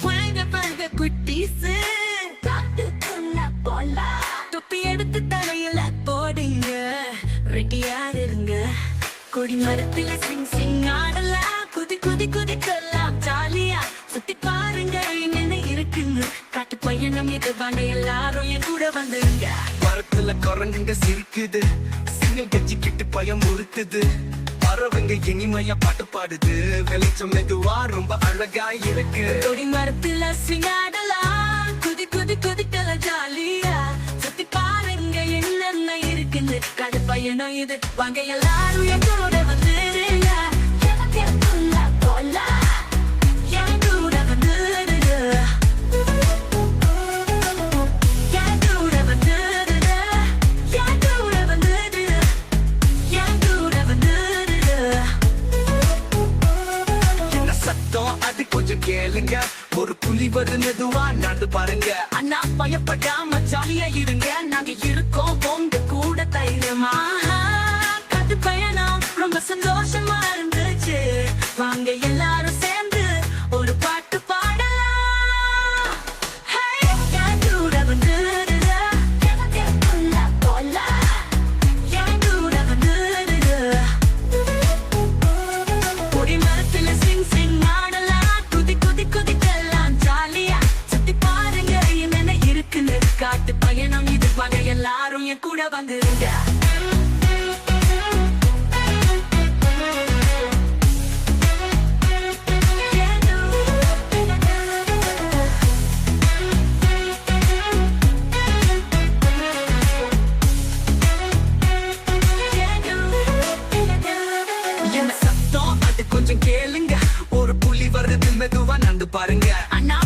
வாங்க வாங்க குட்டீஸ். காட்டுக்குள்ள போலாம் தொப்பி எடுத்து தலையில போடுங்க. ரெடியா இருங்க. கொடி மரத்துல சிங் சிங் ஆடலாம். குதி குதி குதிக்கலாம். ஜாலியா சுத்தி பாருங்க. என்ன இருக்குங்க காட்டு பையனம் இது. வாங்க எல்லாரும் என் கூட வந்துருங்க. மரத்துல குரங்குங்க சிரிக்குது. சிங்கம் கட்சிக்கிட்டு பயம் உறுத்துது. பறவைங்க இனிமையா பாட்டு பாடுது. வெளிச்சம் மெதுவா ரொம்ப அழகா இருக்கு. கொடி மரத்துல சிங்காடலா? குதி குதி குதிக்கல ஜாலியா? சுத்தி பாருங்க என்னென்ன இருக்குன்னு. காட்டு பையனம் இது. வாங்க எல்லாரும் எங்களோட கேளுங்க. ஒரு புலி வருது மெதுவா நடந்து பாருங்க. அண்ணா பயப்படாம ஜாலியா இருங்க. நாங்க இருக்கோம். உங்க கூட தைரியமா. கத்து பயணம் ரொம்ப சந்தோஷமா இருந்துச்சு. வாங்க எல்லாரும் எல்லாரும் கூட வந்துருங்க கொஞ்சம் கேளுங்க. ஒரு புள்ளி வருது மெதுவா நடந்து பாருங்க. அண்ணா